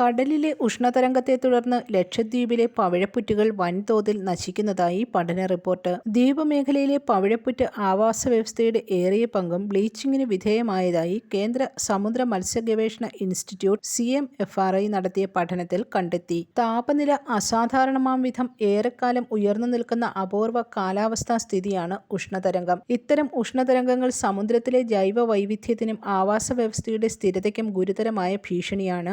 കടലിലെ ഉഷ്ണതരംഗത്തെ തുടർന്ന് ലക്ഷദ്വീപിലെ പവിഴപ്പുറ്റുകൾ വൻതോതിൽ നശിക്കുന്നതായി പഠന റിപ്പോർട്ട്. ദ്വീപ് മേഖലയിലെ പവിഴപ്പുറ്റ് ആവാസ വ്യവസ്ഥയുടെ ഏറിയ പങ്കും ബ്ലീച്ചിങ്ങിന് വിധേയമായതായി കേന്ദ്ര സമുദ്ര മത്സ്യ ഗവേഷണ institute C M F R I നടത്തിയ പഠനത്തിൽ കണ്ടെത്തി. താപനില അസാധാരണമാം വിധം ഏറെക്കാലം ഉയർന്നു നിൽക്കുന്ന അപൂർവ കാലാവസ്ഥാ സ്ഥിതിയാണ് ഉഷ്ണതരംഗം. ഇത്തരം ഉഷ്ണതരംഗങ്ങൾ സമുദ്രത്തിലെ ജൈവ വൈവിധ്യത്തിനും ആവാസ വ്യവസ്ഥയുടെ സ്ഥിരതയ്ക്കും ഗുരുതരമായ ഭീഷണിയാണ്.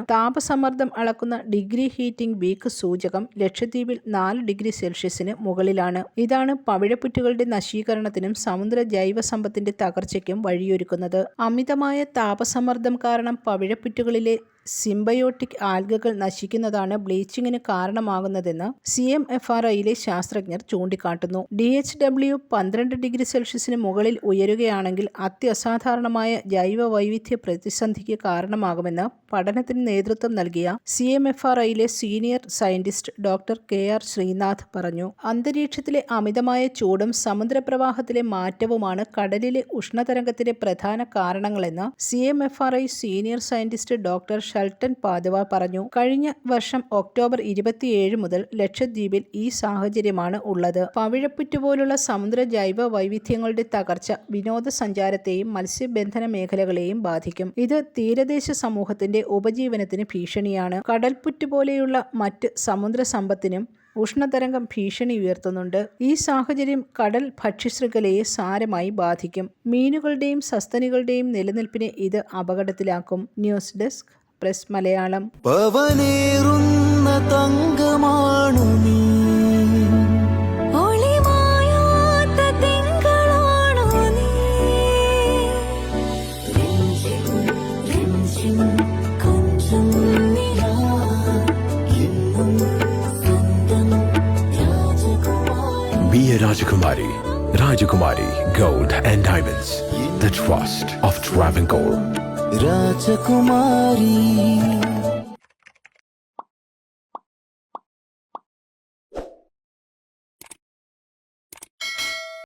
താപസമ്മർദ്ദം അളക്കുന്ന ഡിഗ്രി ഹീറ്റിംഗ് ബീക്ക് സൂചകം ലക്ഷദ്വീപിൽ നാല് ഡിഗ്രി സെൽഷ്യസിന് മുകളിലാണ്. ഇതാണ് പവിഴപ്പുറ്റുകളുടെ നശീകരണത്തിനും സമുദ്ര ജൈവ സമ്പത്തിന്റെ തകർച്ചയ്ക്കും വഴിയൊരുക്കുന്നത്. അമിതമായ താപസമ്മർദ്ദം കാരണം പവിഴപ്പുറ്റുകളിലെ സിംബയോട്ടിക് ആൽഗകൾ നശിക്കുന്നതാണ് ബ്ലീച്ചിങ്ങിന് കാരണമാകുന്നതെന്ന് സി എം എഫ് ആർ ഐയിലെ ശാസ്ത്രജ്ഞർ ചൂണ്ടിക്കാട്ടുന്നു. ഡി എച്ച് ഡബ്ല്യു പന്ത്രണ്ട് ഡിഗ്രി സെൽഷ്യസിന് മുകളിൽ ഉയരുകയാണെങ്കിൽ അത്യസാധാരണമായ ജൈവ വൈവിധ്യ പ്രതിസന്ധിക്ക് കാരണമാകുമെന്ന് പഠനത്തിന് നേതൃത്വം നൽകിയ C M F R ഐയിലെ senior scientist doctor K. R. Srinath പറഞ്ഞു. അന്തരീക്ഷത്തിലെ അമിതമായ ചൂടും സമുദ്രപ്രവാഹത്തിലെ മാറ്റവുമാണ് കടലിലെ ഉഷ്ണതരംഗത്തിന്റെ പ്രധാന കാരണങ്ങളെന്ന് C M F R I senior scientist doctor Shelton Padua പറഞ്ഞു. കഴിഞ്ഞ വർഷം ഒക്ടോബർ ഇരുപത്തിയേഴ് മുതൽ ലക്ഷദ്വീപിൽ ഈ സാഹചര്യമാണ് ഉള്ളത്. പവിഴപ്പുറ്റ് പോലുള്ള സമുദ്ര ജൈവ വൈവിധ്യങ്ങളുടെ തകർച്ച വിനോദസഞ്ചാരത്തെയും മത്സ്യബന്ധന മേഖലകളെയും ബാധിക്കും. ഇത് തീരദേശ സമൂഹത്തിന്റെ ഉപജീവനത്തിന് ഭീഷണിയാണ്. കടൽപ്പുറ്റ് പോലെയുള്ള മറ്റ് സമുദ്ര സമ്പത്തിനും ഉഷ്ണതരംഗം ഭീഷണി ഉയർത്തുന്നുണ്ട്. ഈ സാഹചര്യം കടൽ ഭക്ഷ്യശൃംഖലയെ സാരമായി ബാധിക്കും. മീനുകളുടെയും സസ്തനികളുടെയും നിലനിൽപ്പിനെ ഇത് അപകടത്തിലാക്കും. ന്യൂസ് ഡെസ്ക് പ്രസ് മലയാളം തങ്കമാണു നീ നിലാ എന്നും സ്വന്തം രാജകുമാരി Be a Rajakumari. Rajakumari Gold and Diamonds. Rajakumari.